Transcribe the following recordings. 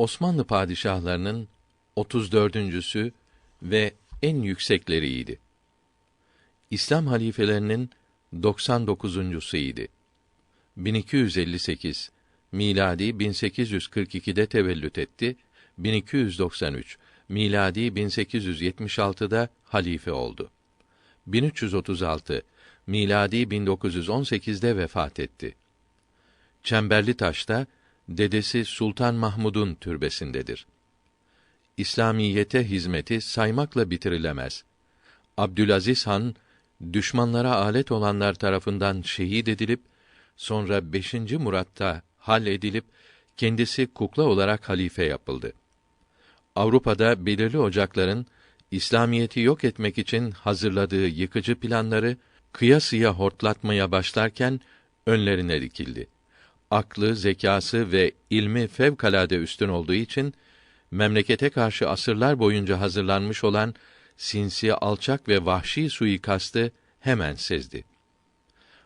Osmanlı padişahlarının 34.sü ve en yüksekleriydi. İslam halifelerinin 99.suydu. 1258 miladi 1842'de tevellüt etti. 1293 miladi 1876'da halife oldu. 1336 miladi 1918'de vefat etti. Çemberli Taş'ta dedesi Sultan Mahmud'un türbesindedir. İslamiyete hizmeti saymakla bitirilemez. Abdülaziz Han düşmanlara alet olanlar tarafından şehit edilip sonra 5. Murat'ta hal edilip kendisi kukla olarak halife yapıldı. Avrupa'da belirli ocakların İslamiyeti yok etmek için hazırladığı yıkıcı planları kıyasıya hortlatmaya başlarken önlerine dikildi. Aklı, zekası ve ilmi fevkalade üstün olduğu için memlekete karşı asırlar boyunca hazırlanmış olan sinsi, alçak ve vahşi suikastı hemen sezdi.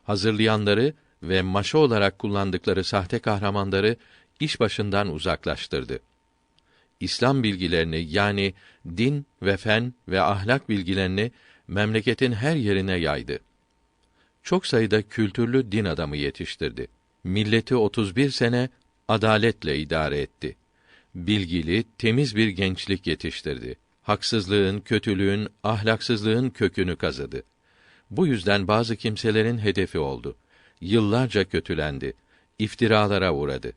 Hazırlayanları ve maşa olarak kullandıkları sahte kahramanları iş başından uzaklaştırdı. İslam bilgilerini yani din ve fen ve ahlak bilgilerini memleketin her yerine yaydı. Çok sayıda kültürlü din adamı yetiştirdi. Milleti 31 sene adaletle idare etti. Bilgili, temiz bir gençlik yetiştirdi. Haksızlığın, kötülüğün, ahlaksızlığın kökünü kazıdı. Bu yüzden bazı kimselerin hedefi oldu. Yıllarca kötülendi. iftiralara uğradı.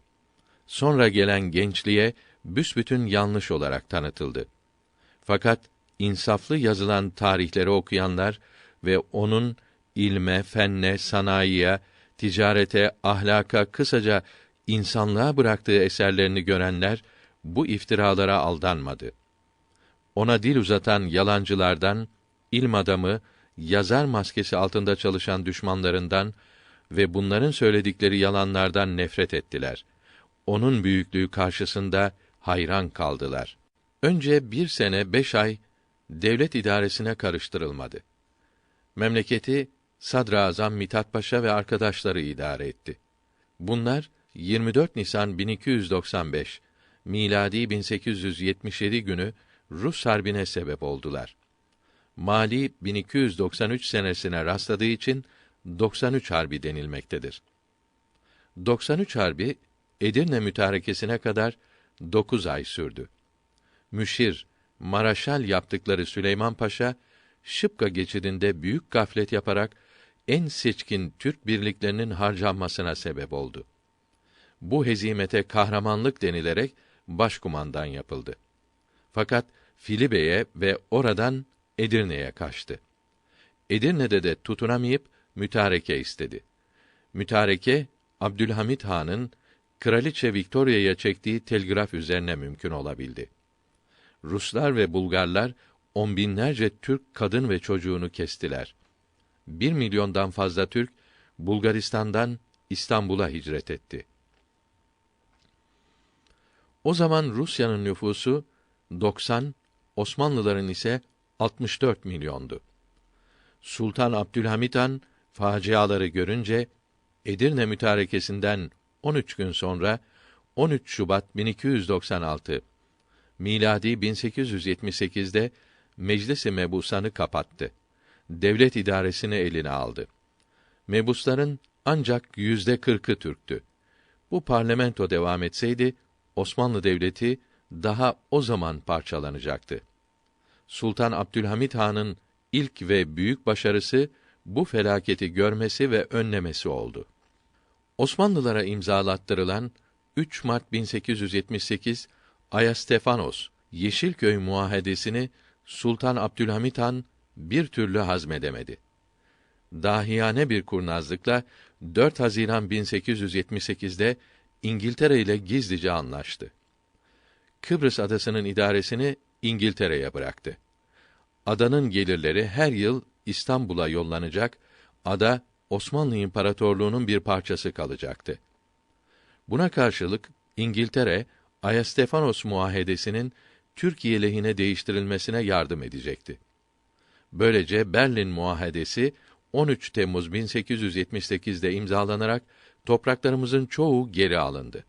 Sonra gelen gençliğe büsbütün yanlış olarak tanıtıldı. Fakat insaflı yazılan tarihleri okuyanlar ve onun ilme, fenne, sanayiye, ticarete, ahlaka, kısaca insanlığa bıraktığı eserlerini görenler bu iftiralara aldanmadı. Ona dil uzatan yalancılardan, ilm adamı, yazar maskesi altında çalışan düşmanlarından ve bunların söyledikleri yalanlardan nefret ettiler. Onun büyüklüğü karşısında hayran kaldılar. Önce bir sene beş ay devlet idaresine karıştırılmadı. Memleketi Sadrazam Mithat Paşa ve arkadaşları idare etti. Bunlar 24 Nisan 1295 miladi 1877 günü Rus harbine sebep oldular. Mali 1293 senesine rastladığı için 93 harbi denilmektedir. 93 harbi Edirne mütarekesine kadar 9 ay sürdü. Müşir, Maraşal yaptıkları Süleyman Paşa, Şıpka geçidinde büyük gaflet yaparak en seçkin Türk birliklerinin harcanmasına sebep oldu. Bu hezimete kahramanlık denilerek başkumandan yapıldı. Fakat Filibe'ye ve oradan Edirne'ye kaçtı. Edirne'de de tutunamayıp mütareke istedi. Mütareke Abdülhamit Han'ın Kraliçe Victoria'ya çektiği telgraf üzerine mümkün olabildi. Ruslar ve Bulgarlar on binlerce Türk kadın ve çocuğunu kestiler. Bir milyondan fazla Türk Bulgaristan'dan İstanbul'a hicret etti. O zaman Rusya'nın nüfusu 90, Osmanlıların ise 64 milyondu. Sultan Abdülhamit Han faciaları görünce Edirne mütarekesinden 13 gün sonra 13 Şubat 1296 miladi 1878'de Meclis-i Mebusan'ı kapattı. Devlet idaresini eline aldı. Mebusların ancak yüzde kırkı Türktü. Bu parlamento devam etseydi, Osmanlı Devleti daha o zaman parçalanacaktı. Sultan Abdülhamit Han'ın ilk ve büyük başarısı bu felaketi görmesi ve önlemesi oldu. Osmanlılara imzalattırılan 3 Mart 1878 Ayastefanos Yeşilköy muahedesini Sultan Abdülhamit Han bir türlü hazmedemedi. Dahiyane bir kurnazlıkla 4 Haziran 1878'de İngiltere ile gizlice anlaştı. Kıbrıs adasının idaresini İngiltere'ye bıraktı. Adanın gelirleri her yıl İstanbul'a yollanacak, ada Osmanlı İmparatorluğu'nun bir parçası kalacaktı. Buna karşılık İngiltere Ayastefanos muahedesinin Türkiye lehine değiştirilmesine yardım edecekti. Böylece Berlin muahedesi 13 Temmuz 1878'de imzalanarak topraklarımızın çoğu geri alındı.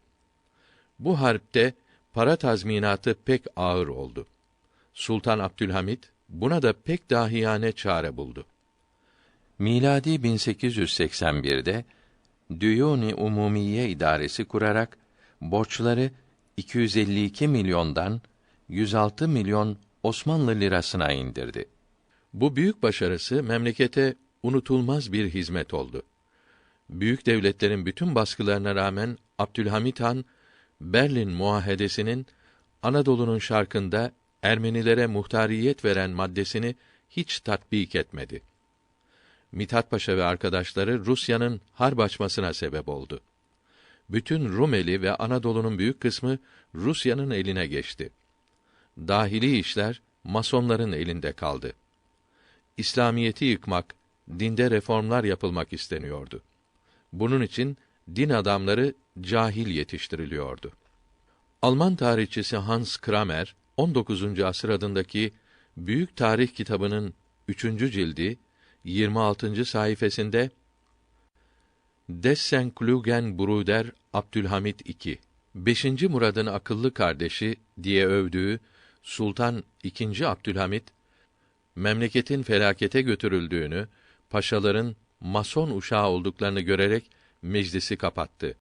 Bu harpte para tazminatı pek ağır oldu. Sultan Abdülhamit buna da pek dahiyane çare buldu. Miladi 1881'de Düyuni Umumiye İdaresi kurarak borçları 252 milyondan 106 milyon Osmanlı lirasına indirdi. Bu büyük başarısı memlekete unutulmaz bir hizmet oldu. Büyük devletlerin bütün baskılarına rağmen Abdülhamit Han Berlin Muahedesi'nin Anadolu'nun şarkında Ermenilere muhtariyet veren maddesini hiç tatbik etmedi. Mithat Paşa ve arkadaşları Rusya'nın harp açmasına sebep oldu. Bütün Rumeli ve Anadolu'nun büyük kısmı Rusya'nın eline geçti. Dahili işler masonların elinde kaldı. İslamiyeti yıkmak, dinde reformlar yapılmak isteniyordu. Bunun için din adamları cahil yetiştiriliyordu. Alman tarihçisi Hans Kramer 19. asır adındaki Büyük Tarih kitabının 3. cildi 26. sayfasında Dessen Klugen Bruder Abdülhamit II 5. Murad'ın akıllı kardeşi diye övdüğü Sultan II. Abdülhamit memleketin felakete götürüldüğünü, paşaların mason uşağı olduklarını görerek meclisi kapattı.